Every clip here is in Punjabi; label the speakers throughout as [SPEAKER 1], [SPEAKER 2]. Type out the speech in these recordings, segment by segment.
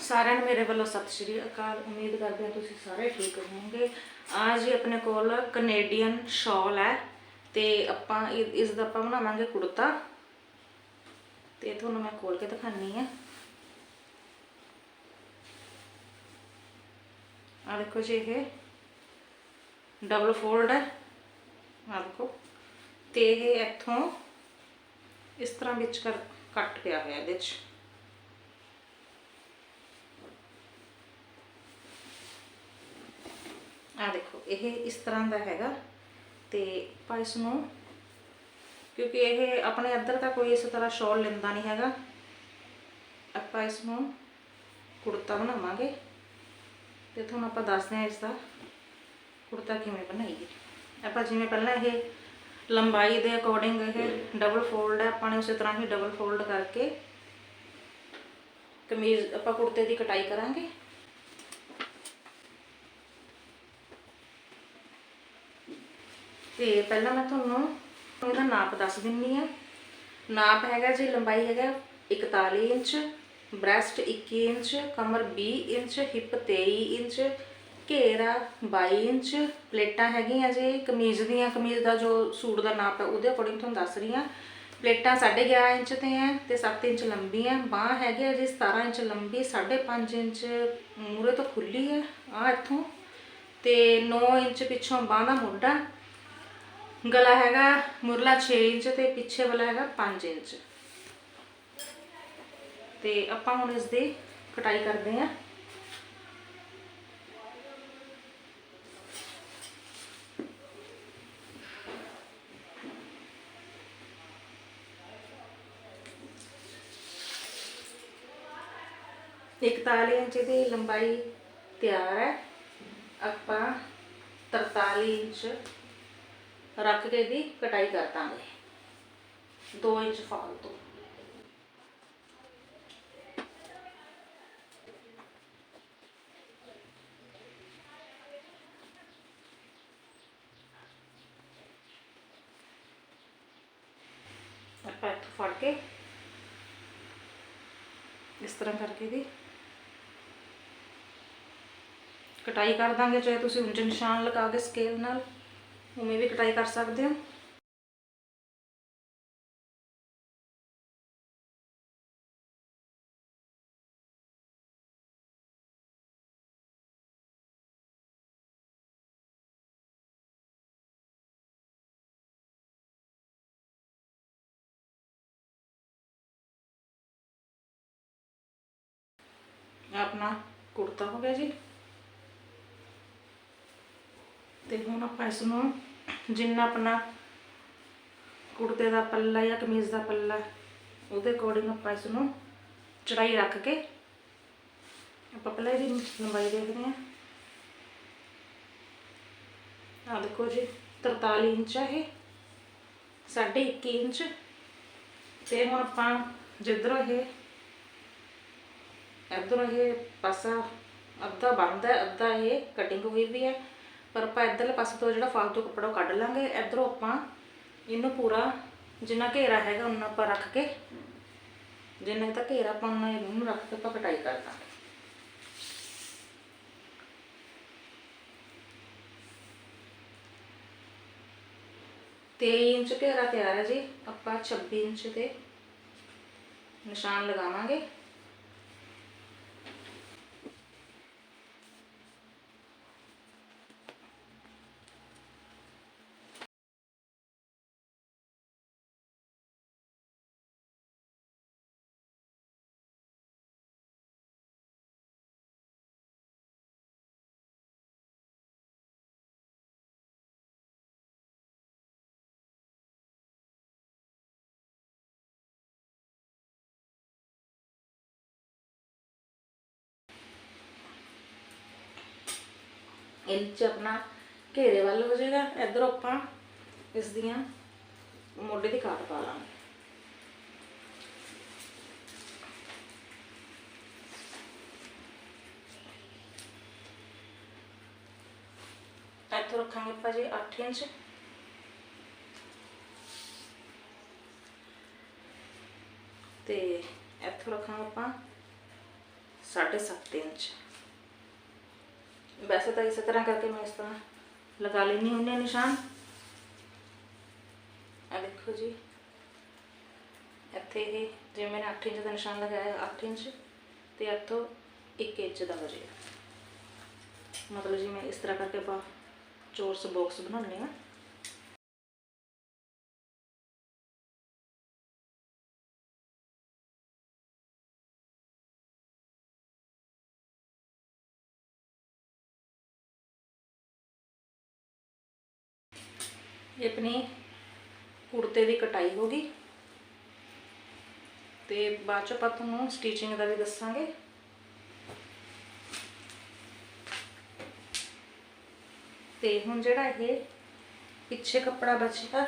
[SPEAKER 1] ਸਾਰਿਆਂ ਨੂੰ ਮੇਰੇ ਵੱਲੋਂ ਸਤਿ ਸ਼੍ਰੀ ਅਕਾਲ ਉਮੀਦ ਕਰਦੇ ਹਾਂ ਤੁਸੀਂ ਸਾਰੇ ਠੀਕ ਹੋਵੋਗੇ ਆ ਜੀ ਆਪਣੇ ਕੋਲ ਕੈਨੇਡੀਅਨ ਸ਼ਾਲ ਹੈ ਤੇ ਆਪਾਂ ਇ- ਇਸ ਦਾ ਆਪਾਂ ਬਣਾਵਾਂਗੇ ਕੁੜਤਾ ਤੇ ਤੁਹਾਨੂੰ ਮੈਂ ਖੋਲ ਕੇ ਦਿਖਾਣੀ ਆ ਆ ਦੇਖੋ ਜੀ ਇਹ ਡਬਲ ਫੋਲਡ ਹੈ ਆ ਦੇਖੋ ਤੇ ਇਹ ਇੱਥੋਂ ਇਸ ਤਰ੍ਹਾਂ ਵਿੱਚ ਕਰ ਕੱਟ ਪਿਆ ਹੋਇਆ ਇਹਦੇ 'ਚ ਇਹ ਇਸ ਤਰ੍ਹਾਂ ਦਾ ਹੈਗਾ ਤੇ ਆਪਾਂ ਇਸ ਨੂੰ ਕਿਉਂਕਿ ਇਹ ਆਪਣੇ ਇੱਧਰ ਤਾਂ ਕੋਈ ਇਸ ਤਰ੍ਹਾਂ ਸ਼ਾਲ ਲੈਂਦਾ ਨਹੀਂ ਹੈਗਾ ਆਪਾਂ ਇਸ ਨੂੰ ਕੁੜਤਾ ਬਣਾਵਾਂਗੇ ਤੇ ਤੁਹਾਨੂੰ ਆਪਾਂ ਦੱਸਦੇ ਹਾਂ ਇਸ ਦਾ ਕੁੜਤਾ ਕਿਵੇਂ ਬਣਾਈਏ ਆਪਾਂ ਜਿਵੇਂ ਪਹਿਲਾਂ ਇਹ ਲੰਬਾਈ ਦੇ ਅਕੋਰਡਿੰਗ ਇਹ ਡਬਲ ਫੋਲਡ ਹੈ ਆਪਾਂ ਨੇ ਉਸੇ ਤਰ੍ਹਾਂ ਹੀ ਡਬਲ ਫੋਲਡ ਕਰਕੇ ਕਮੀਜ਼ ਆਪਾਂ ਕੁੜਤੇ ਦੀ ਕਟਾਈ ਕਰਾਂਗੇ ਤੇ ਪਹਿਲਾਂ ਮੈਂ ਤੁਹਾਨੂੰ ਇਹਦਾ ਨਾਪ ਦੱਸ ਦਿੰਨੀ ਆ। ਨਾਪ ਹੈਗਾ ਜੀ ਲੰਬਾਈ ਹੈਗਾ 41 ਇੰਚ, ਬ੍ਰੈਸਟ 21 ਇੰਚ, ਕਮਰ 20 ਇੰਚ, ਹਿਪ 23 ਇੰਚ, ਘੇਰਾ 22 ਇੰਚ, ਪਲੇਟਾਂ ਹੈਗੀਆਂ ਜੀ, ਕਮੀਜ਼ ਦੀਆਂ, ਕਮੀਜ਼ ਦਾ ਜੋ ਸੂਟ ਦਾ ਨਾਪ ਹੈ ਉਹਦੇ ਅਕੋਰਡਿੰਗ ਤੁਹਾਨੂੰ ਦੱਸ ਰਹੀ ਆ। ਪਲੇਟਾਂ 11.5 ਇੰਚ ਤੇ ਹੈ ਤੇ 7 ਇੰਚ ਲੰਬੀ ਹੈ। ਬਾਹ ਹੈਗੀ ਆ ਜੀ 17 ਇੰਚ ਲੰਬੀ 5.5 ਇੰਚ ਮੂਰੇ ਤੋਂ ਖੁੱਲੀ ਹੈ। ਆ ਇੱਥੋਂ ਤੇ 9 ਇੰਚ ਪਿੱਛੋਂ ਬਾਹ ਦਾ ਮੋਢਾ। ਗਲਾ ਹੈਗਾ ਮੁਰਲਾ 6 ਇੰਚ ਤੇ ਪਿੱਛੇ ਵਾਲਾ ਹੈਗਾ 5 ਇੰਚ। ਤੇ ਆਪਾਂ ਹੁਣ ਇਸ ਦੀ ਕਟਾਈ ਕਰਦੇ ਹਾਂ। ਇਕਤਾਲੀ ਇੰਚ ਦੀ ਲੰਬਾਈ ਤਿਆਰ ਹੈ। ਆਪਾਂ 43 ਇੰਚ ਰੱਖ ਕੇ ਦੀ ਕਟਾਈ ਕਰ ਦਾਂਗੇ 2 ਇੰਚ ਫਾਲਤੂ ਆਪਾਂ ਇੱਥੋਂ ਫੜ ਕੇ ਇਸ ਤਰ੍ਹਾਂ ਕਰਕੇ ਦੀ ਕਟਾਈ ਕਰ ਦਾਂਗੇ ਚਾਹੇ ਤੁਸੀਂ ਉਂਝ ਨਿਸ਼ਾਨ ਲਗਾ ਕੇ ਸਕੇਲ ਨਾਲ ਉਵੇਂ ਵੀ ਕਟਾਈ ਕਰ ਸਕਦੇ ਹੋ ਇਹ ਆਪਣਾ ਕੁੜਤਾ ਹੋ ਗਿਆ ਤੇ ਹੁਣ ਆਪਾਂ ਇਸ ਨੂੰ ਜਿੰਨਾ ਆਪਣਾ ਕੁੜਤੇ ਦਾ ਪੱਲਾ ਜਾਂ ਕਮੀਜ਼ ਦਾ ਪੱਲਾ, ਉਹਦੇ ਅਕੋਰਡਿੰਗ ਆਪਾਂ ਇਸ ਨੂੰ ਚੜਾਈ ਰੱਖ ਕੇ ਆਪਾਂ ਪਹਿਲਾਂ ਇਹਦੀ ਲੰਬਾਈ ਦੇਖਦੇ ਹਾਂ। ਆ ਦੇਖੋ ਜੀ 43 ਇੰਚ ਹੈ ਇਹ, ਸਾਢੇ 21 ਇੰਚ। ਤੇ ਹੁਣ ਆਪਾਂ ਜਿੱਧਰੋਂ ਇਹ, ਇੱਧਰੋਂ ਇਹ ਪਾਸਾ ਅੱਧਾ ਬੰਦ ਹੈ ਅੱਧਾ ਇਹ ਕਟਿੰਗ ਹੋਈ ਵੀ ਹੈ। ਪਰ ਆਪਾਂ ਇੱਧਰਲੇ ਪਾਸੇ ਤੋਂ ਜਿਹੜਾ ਫਾਲਤੂ ਕੱਪੜਾ ਉਹ ਕੱਢ ਲਾਂਗੇ ਇੱਧਰੋਂ ਆਪਾਂ ਇਹਨੂੰ ਪੂਰਾ ਜਿੰਨਾ ਘੇਰਾ ਹੈਗਾ ਉਹਨਾਂ ਆਪਾਂ ਰੱਖ ਕੇ ਜਿੰਨਾ ਤੱਕ ਘੇਰਾ ਆਪਾਂ ਉਹਨਾਂ ਇਹਨੂੰ ਰੱਖ ਕੇ ਆਪਾਂ ਕਟਾਈ ਕਰ ਦਾਂਗੇ ਤੇਈ ਇੰਚ ਘੇਰਾ ਤਿਆਰ ਹੈ ਜੀ ਆਪਾਂ 26 ਇੰਚ ਤੇ ਨਿਸ਼ਾਨ ਲਗਾਵਾਂਗੇ ਇੰਚ ਆਪਣਾ ਘੇਰੇ ਵੱਲ ਹੋ ਜਾਏਗਾ, ਇਧਰੋਂ ਆਪਾਂ ਇਸ ਦੀਆਂ ਮੋਢੇ ਦੀ ਕਾਟ ਪਾ ਲਾਂਗੇ। ਇੱਥੋਂ ਰੱਖਾਂਗੇ ਆਪਾਂ ਜੀ 8 ਇੰਚ। ਤੇ ਇੱਥੋਂ ਰੱਖਾਂਗੇ ਆਪਾਂ 7.5 ਇੰਚ। वैसे तो इस तरह करके मैं इस तरह लगा लेनी हूँ निशान। देखो जी इतें ही जो मैंने अठ इंच का निशान लगाया अठ इंच तो इतों एक इंच का हो मतलब जी मैं इस तरह करके चोरस बॉक्स बना ਇਹ ਆਪਣੀ ਕੁੜਤੇ ਦੀ ਕਟਾਈ ਹੋ ਗਈ। ਤੇ ਬਾਅਦ ਚ ਆਪਾਂ ਤੁਹਾਨੂੰ ਸਟਿਚਿੰਗ ਦਾ ਵੀ ਦੱਸਾਂਗੇ। ਤੇ ਹੁਣ ਜਿਹੜਾ ਇਹ ਪਿੱਛੇ ਕੱਪੜਾ ਬਚਿਆ,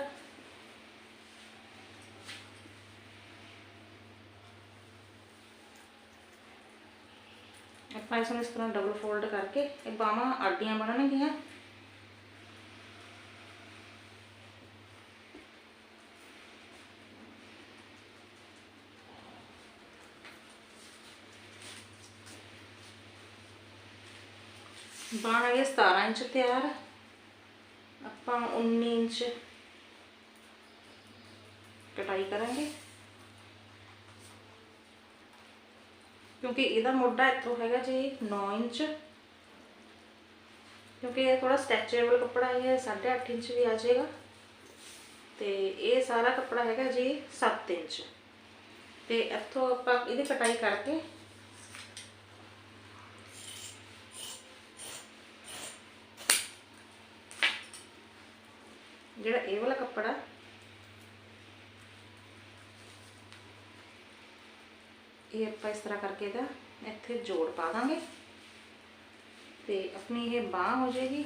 [SPEAKER 1] ਆਪਾਂ ਇਸ ਨੂੰ ਇਸ ਤਰ੍ਹਾਂ ਡਬਲ ਫੋਲਡ ਕਰਕੇ ਇਹ ਬਾਹਾਂ ਆਡੀਆਂ ਬਣਨਗੀਆਂ। ਬਣ ਗਏ 17 ਇੰਚ ਤਿਆਰ ਆਪਾਂ 19 ਇੰਚ ਕਟਾਈ ਕਰਾਂਗੇ ਕਿਉਂਕਿ ਇਹਦਾ ਮੋਢਾ ਇੱਥੋਂ ਹੈਗਾ ਜੀ 9 ਇੰਚ ਕਿਉਂਕਿ ਇਹ ਥੋੜਾ ਸਟ੍ਰੈਚੇਬਲ ਕੱਪੜਾ ਹੈ 8.5 ਇੰਚ ਵੀ ਆ ਜਾਏਗਾ ਤੇ ਇਹ ਸਾਰਾ ਕੱਪੜਾ ਹੈਗਾ ਜੀ 7 ਇੰਚ ਤੇ ਇੱਥੋਂ ਆਪਾਂ ਇਹਦੀ ਕਟਾਈ ਕਰਕੇ ਜਿਹੜਾ ਇਹ ਵਾਲਾ ਕੱਪੜਾ। ਇਹ ਆਪਾਂ ਇਸ ਤਰ੍ਹਾਂ ਕਰਕੇ ਇਹਦਾ ਇੱਥੇ ਜੋੜ ਪਾ ਦਾਂਗੇ। ਤੇ ਆਪਣੀ ਇਹ ਬਾਹ ਹੋ ਜਾਏਗੀ।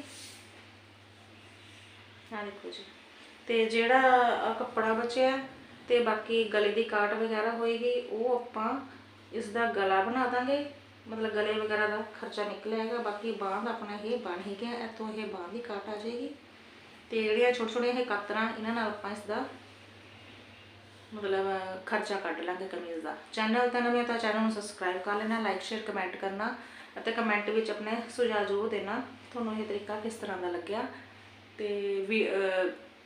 [SPEAKER 1] ਆ ਦੇਖੋ ਜੀ। ਤੇ ਜਿਹੜਾ ਕੱਪੜਾ ਬਚਿਆ, ਤੇ ਬਾਕੀ ਗਲੇ ਦੀ ਕਾਟ ਵਗੈਰਾ ਹੋਏਗੀ, ਉਹ ਆਪਾਂ ਇਸ ਦਾ ਗਲਾ ਬਣਾ ਦਾਂਗੇ। ਮਤਲਬ ਗਲੇ ਵਗੈਰਾ ਦਾ ਖਰਚਾ ਨਿਕਲੇਗਾ ਬਾਕੀ ਬਾਹ ਦਾ ਆਪਣਾ ਇਹ ਬਣ ਹੀ ਗਿਆ, ਇੱਥੋਂ ਇਹ ਬਾਹ ਦੀ ਕਾਟ ਆ ਜਾਏਗੀ। ਤੇ ਜਿਹੜੀਆਂ ਛੋਟੇ ਛੋਟੀਆਂ ਇਹ ਕਾਤਰਾਂ, ਇਹਨਾਂ ਨਾਲ ਆਪਾਂ ਇਸ ਦਾ ਮਤਲਬ ਖਰਚਾ ਕੱਢ ਲਾਂਗੇ ਕਮੀਜ਼ ਦਾ। ਚੈਨਲ ਤਾਂ ਨਵੇਂ ਤਾਂ ਚੈਨਲ ਨੂੰ ਸਬਸਕ੍ਰਾਈਬ ਕਰ ਲੈਣਾ ਲਾਈਕ ਸ਼ੇਅਰ ਕਮੈਂਟ ਕਰਨਾ ਅਤੇ ਕਮੈਂਟ ਵਿੱਚ ਆਪਣੇ ਸੁਝਾਅ ਜ਼ਰੂਰ ਦੇਣਾ, ਤੁਹਾਨੂੰ ਇਹ ਤਰੀਕਾ ਕਿਸ ਤਰ੍ਹਾਂ ਦਾ ਲੱਗਿਆ। ਤੇ ਵੀ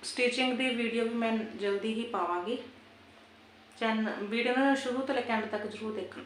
[SPEAKER 1] ਸਟਿਚਿੰਗ ਦੀ ਵੀਡੀਓ ਵੀ ਮੈਂ ਜਲਦੀ ਹੀ ਪਾਵਾਂਗੀ। ਚੈਨਲ ਵੀਡੀਓ ਨੂੰ ਸ਼ੁਰੂ ਤੋਂ ਲੈ ਕੇ ਐਂਡ ਤੱਕ ਜ਼ਰੂਰ ਦੇਖਣਾ।